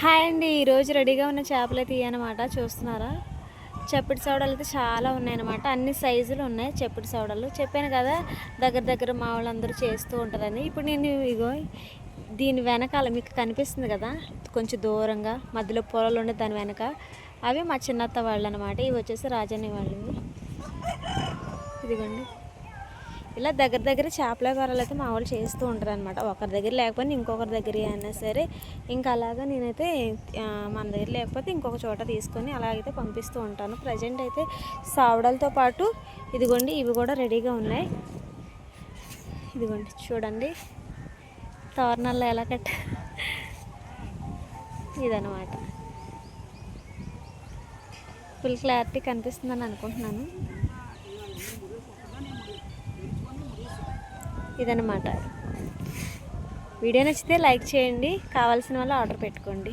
Hi అండి ఈరోజు రెడీగా ఉన్న చేపలు అయితే అనమాట చూస్తున్నారా? చప్పటి సోడలు అయితే చాలా ఉన్నాయన్నమాట. అన్ని సైజులు ఉన్నాయి చప్పటి సోడలు. చెప్పాను కదా దగ్గర దగ్గర మా వాళ్ళందరూ చేస్తూ ఉంటారని ఇప్పుడు నేను ఇగో దీని వెనకాల మీకు కనిపిస్తుంది కదా కొంచెం దూరంగా మధ్యలో పొలాలు ఉండే దాని వెనక. అవి మా చిన్నత్త వాళ్ళు అనమాట ఇవి వచ్చేసి రాజాని వాళ్ళు ఇదిగోండి. ఇలా దగ్గర దగ్గర చేపల కూరలు అయితే మా వాళ్ళు చేస్తూ ఉంటారు అనమాట ఒకరి దగ్గర లేకపోయినా ఇంకొకరి దగ్గర అయినా సరే. ఇంకా అలాగా నేనైతే మన దగ్గర లేకపోతే ఇంకొక చోట తీసుకొని అలాగైతే పంపిస్తూ ఉంటాను. ప్రజెంట్ అయితే సావడలతో పాటు ఇదిగోండి ఇవి కూడా రెడీగా ఉన్నాయి. ఇదిగోండి చూడండి. తోరణాల్లో ఎలా కట్ట ఇదనమాట ఫుల్ క్లారిటీ కనిపిస్తుందని అనుకుంటున్నాను. ఇదనమాట వీడియో నచ్చితే లైక్ చేయండి. కావాల్సిన వాళ్ళు ఆర్డర్ పెట్టుకోండి.